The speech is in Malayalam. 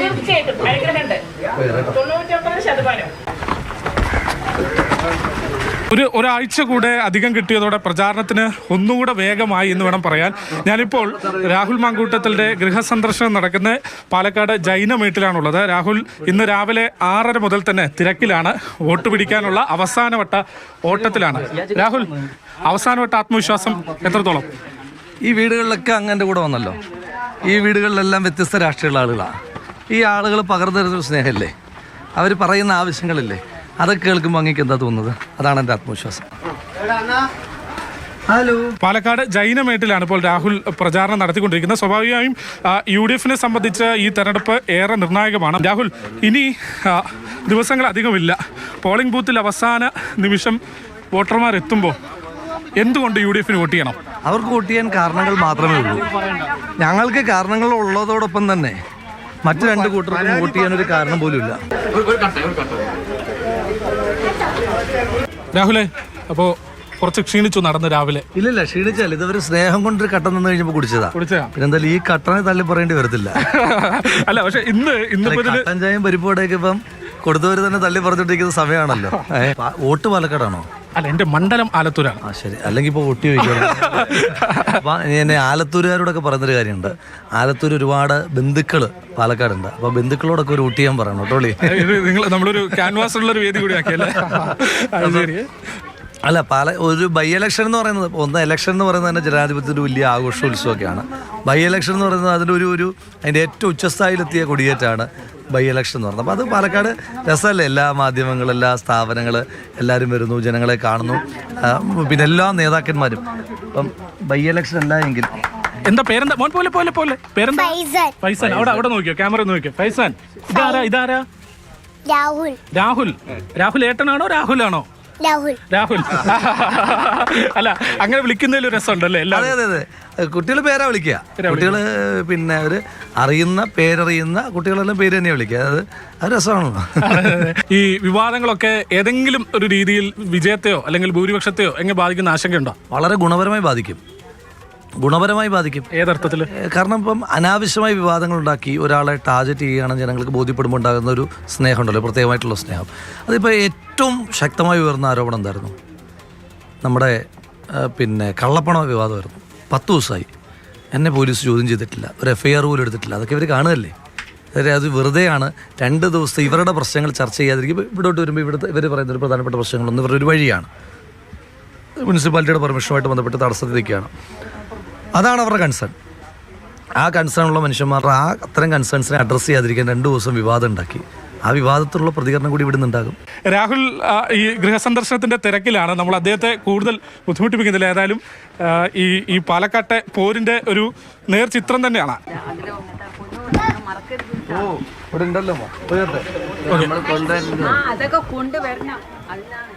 തീർച്ചയായിട്ടും. അനുഗ്രഹമുണ്ട്. തൊണ്ണൂറ്റൊമ്പത് ശതമാനം. ഒരു ഒരാഴ്ച കൂടെ അധികം കിട്ടിയതോടെ പ്രചാരണത്തിന് ഒന്നുകൂടെ വേഗമായി എന്ന് വേണം പറയാൻ. ഞാനിപ്പോൾ രാഹുൽ മാങ്കൂട്ടത്തിന്റെ ഗൃഹസന്ദർശനം നടക്കുന്ന പാലക്കാട് ജൈന വീട്ടിലാണുള്ളത് രാഹുൽ ഇന്ന് രാവിലെ ആറര മുതൽ തന്നെ തിരക്കിലാണ്. വോട്ട് പിടിക്കാനുള്ള അവസാനവട്ട ഓട്ടത്തിലാണ്. രാഹുൽ അവസാനവട്ട ആത്മവിശ്വാസം എത്രത്തോളം? ഈ വീടുകളിലൊക്കെ അങ്ങനെ കൂടെ വന്നല്ലോ. ഈ വീടുകളിലെല്ലാം വ്യത്യസ്ത രാഷ്ട്രീയമുള്ള ആളുകളാണ് ഈ ആളുകൾ പകർന്നു സ്നേഹമല്ലേ? സ്നേഹമില്ലേ അവർ പറയുന്ന ആവശ്യങ്ങളില്ലേ? അതൊക്കെ കേൾക്കുമ്പോൾ അങ്ങേക്ക് എന്താ തോന്നുന്നത്? അതാണ് എന്റെ ആത്മവിശ്വാസം. ഹലോ. പാലക്കാട് ജൈനമേട്ടിലാണ് ഇപ്പോൾ രാഹുൽ പ്രചാരണം നടത്തിക്കൊണ്ടിരിക്കുന്നത്. സ്വാഭാവികമായും യു ഡി എഫിനെ സംബന്ധിച്ച് ഈ തെരഞ്ഞെടുപ്പ് ഏറെ നിർണായകമാണ്. രാഹുൽ ഇനി ദിവസങ്ങൾ അധികമില്ല പോളിംഗ് ബൂത്തിൽ അവസാന നിമിഷം വോട്ടർമാർ എത്തുമ്പോൾ എന്തുകൊണ്ട് യു ഡി എഫിന് വോട്ട് ചെയ്യണം? അവർക്ക് വോട്ട് ചെയ്യാൻ കാരണങ്ങൾ മാത്രമേ ഉള്ളൂ. ഞങ്ങൾക്ക് കാരണങ്ങൾ ഉള്ളതോടൊപ്പം തന്നെ മറ്റു രണ്ട് കൂട്ടർക്കും വോട്ട് ചെയ്യാൻ ഒരു കാരണം പോലും ഇല്ല. രാഹുലെ അപ്പോ കുറച്ച് ക്ഷീണിച്ചു നടന്ന് രാവിലെ. ഇല്ലില്ല ക്ഷീണിച്ചാൽ ഇതൊരു സ്നേഹം കൊണ്ടൊരു കട്ടൻ നിന്ന് കഴിഞ്ഞപ്പോൾ കുടിച്ചതാ. പിന്നെന്തായാലും പിന്നെ എന്തായാലും ഈ കട്ടനെ തള്ളി പറയേണ്ടി വരത്തില്ല. അല്ല പക്ഷെ ഇന്ന് ഇന്ന് കട്ടൻ ചായയും ഇപ്പം കൊടുത്തവര് തന്നെ തള്ളി പറഞ്ഞിട്ടിരിക്കുന്ന സമയമാണല്ലോ. വോട്ട് പാലക്കാടാണോ? അല്ല എന്റെ മണ്ഡലം ആലത്തൂരാണ്. ആ ശരി. അല്ലെങ്കിൽ ഇപ്പോൾ ഒട്ടി വയ്ക്കുക അപ്പം എന്നെ ആലത്തൂരുകാരോടൊക്കെ പറയുന്നൊരു കാര്യമുണ്ട്. ആലത്തൂർ ഒരുപാട് ബന്ധുക്കൾ പാലക്കാടുണ്ട്. അപ്പോൾ ബന്ധുക്കളോടൊക്കെ ഒരു ഊട്ടി ഞാൻ പറയണം. കേട്ടോളി നിങ്ങൾ നമ്മളൊരു ഉള്ള ഒരു വേദി കൂടി ആക്കിയല്ലേ? അത് ശരി. അല്ല പല ഒരു ബൈ ഇലക്ഷൻ എന്ന് പറയുന്നത് ഒന്ന് ഇലക്ഷൻ എന്ന് പറയുന്നത് തന്നെ ജനാധിപത്യത്തിന്റെ വലിയ ആഘോഷോത്സവമൊക്കെയാണ് ബൈ ഇലക്ഷൻ എന്ന് പറയുന്നത് അതിന്റെ ഒരു ഒരു അതിന്റെ ഏറ്റവും ഉച്ചസ്ഥായിലെത്തിയ കൊടിയേറ്റാണ് ബൈ ഇലക്ഷൻ എന്ന് പറയുന്നത്. അപ്പോൾ അത് പാലക്കാട് രസമല്ലേ? എല്ലാ മാധ്യമങ്ങളും എല്ലാ സ്ഥാപനങ്ങൾ എല്ലാവരും വരുന്നു ജനങ്ങളെ കാണുന്നു. പിന്നെ എല്ലാ നേതാക്കന്മാരും. ഇപ്പം ബൈ ഇലക്ഷൻ അല്ല എങ്കിൽ എന്താ പേരെന്താ? മോൻ പോലെ പോലെ പോലെ. പേരെന്താ? ഫൈസൻ ഫൈസാൻ അവിടെ അവിടെ നോക്കിയോ? ക്യാമറ നോക്കിയോ? ഫൈസാൻ ഇതാരാ? ഇതാരാ? രാഹുൽ. രാഹുൽ. രാഹുൽ ഏട്ടനാണോ? രാഹുലാണോ? രാഹുൽ. രാഹുൽ. അല്ല അങ്ങനെ വിളിക്കുന്നതിൽ ഒരു രസമുണ്ടല്ലേ അതെ അതെ അതെ. കുട്ടികൾ പേരാ വിളിക്കുക. കുട്ടികൾ പിന്നെ അവർ അറിയുന്ന പേരറിയുന്ന കുട്ടികളെല്ലാം പേര് തന്നെ വിളിക്കുക. അത് അത് രസമാണല്ലോ. ഈ വിവാദങ്ങളൊക്കെ ഏതെങ്കിലും ഒരു രീതിയിൽ വിജയത്തെയോ അല്ലെങ്കിൽ ഭൂരിപക്ഷത്തെയോ എങ്ങനെ ബാധിക്കുന്ന ആശങ്കയുണ്ടോ? വളരെ ഗുണപരമായി ബാധിക്കും. ഗുണപരമായി ബാധിക്കും. ഏതർത്ഥത്തിൽ കാരണം ഇപ്പം അനാവശ്യമായ വിവാദങ്ങൾ ഉണ്ടാക്കി ഒരാളെ ടാർജറ്റ് ചെയ്യുകയാണെന്ന് ജനങ്ങൾക്ക് ബോധ്യപ്പെടുമ്പോൾ ഉണ്ടാകുന്ന ഒരു സ്നേഹം ഉണ്ടല്ലോ പ്രത്യേകമായിട്ടുള്ള സ്നേഹം. അതിപ്പോൾ ഏറ്റവും ശക്തമായി ഉയർന്ന ആരോപണം എന്തായിരുന്നു? നമ്മുടെ പിന്നെ കള്ളപ്പണ വിവാദമായിരുന്നു. പത്ത് ദിവസമായി. എന്നെ പോലീസ് ചോദ്യം ചെയ്തിട്ടില്ല. ഒരു എഫ് ഐ ആർ പോലും എടുത്തിട്ടില്ല. അതൊക്കെ ഇവർ കാണുകയല്ലേ? അത് വെറുതെയാണ് രണ്ട് ദിവസത്തെ ഇവരുടെ പ്രശ്നങ്ങൾ ചർച്ച ചെയ്യാതിരിക്കും ഇവിടോട്ട് വരുമ്പോൾ ഇവിടുത്തെ ഇവർ പറയുന്ന ഒരു പ്രധാനപ്പെട്ട പ്രശ്നങ്ങളൊന്നും ഇവരുടെ ഒരു വഴിയാണ്. മുനിസിപ്പാലിറ്റിയുടെ പെർമിഷനുമായിട്ട് ബന്ധപ്പെട്ട് തടസ്സത്തിൽ നിൽക്കുകയാണ് അതാണ് അവരുടെ കൺസേൺ ആ കൺസേൺ ഉള്ള മനുഷ്യന്മാരുടെ ആ അത്തരം കൺസേൺസിനെ അഡ്രസ്സ് ചെയ്യാതിരിക്കാൻ രണ്ട് ദിവസം വിവാദം ഉണ്ടാക്കി. ആ വിവാദത്തിലുള്ള പ്രതികരണം കൂടി ഇവിടെ നിന്നുണ്ടാകും രാഹുൽ ഈ ഗൃഹസന്ദർശനത്തിന്റെ തിരക്കിലാണ്. നമ്മൾ അദ്ദേഹത്തെ കൂടുതൽ ബുദ്ധിമുട്ടിപ്പിക്കുന്നില്ല. ഏതായാലും ഈ ഈ പാലക്കാട്ടെ പോരിന്റെ ഒരു നേർചിത്രം തന്നെയാണ്. ഓ ഇവിടെ ഉണ്ടല്ലോ അതൊക്കെ കൊണ്ടുവരണം.